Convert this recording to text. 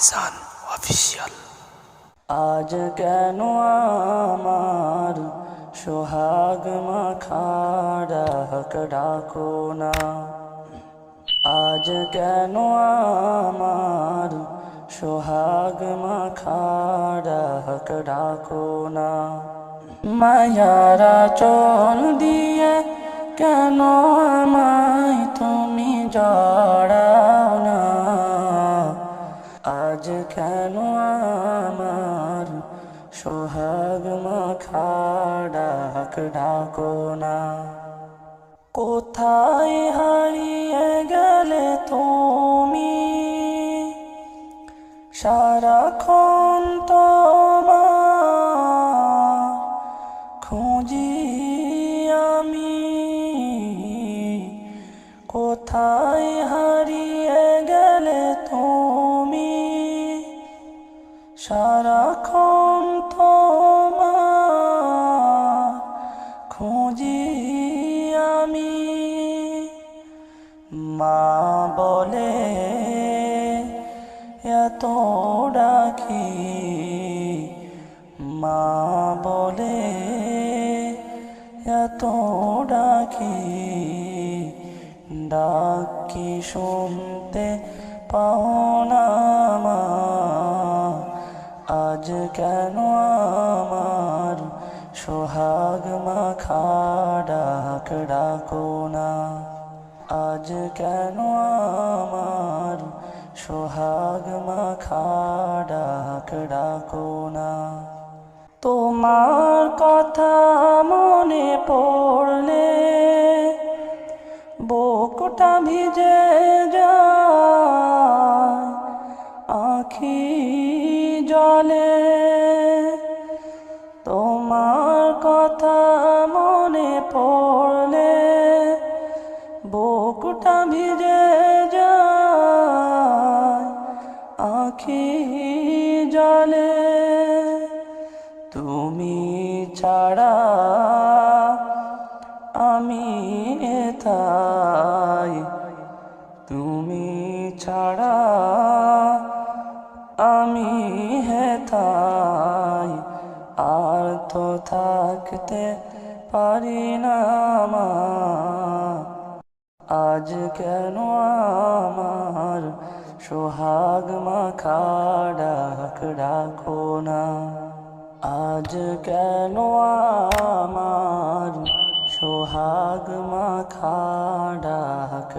Mizan official আজ কেন আমার সোহাগ হক ডাকো না? আজ কেন আমার সোহাগ হক ডাকো না? মায়ারা চল দিয়ে কেন আমায় কেন আমার? সোহাগ মাখাডাক ডাকো না। কোথায় হারিয়ে গেলে তুমি? সারাক্ষণ তোমার খুঁজি আমি। কোথায় মা বলে, এত ডাকি। মা বলে, এত ডাকি। ডাকি শুনতে পাও না মা। আজ কেন আমার সোহাগ মাখা ডাক ডাকো না? আজ কেন আমার সোহাগ মাখা ডাক ডাকো না? তোমার কথা মনে পড়লে বুকটা ভিজে যায়, আখি জলে। তোমার কথা আখি জলে, তুমি ছাড়া আমি এথাই। তুমি ছাড়া আমি হেথাই। আর তো থাকতে পারি না মা। আজ কেন আমার সোহাগ মাখা ডাক ডাকো না। আজ কেন আমার সোহাগ মাখা ডাক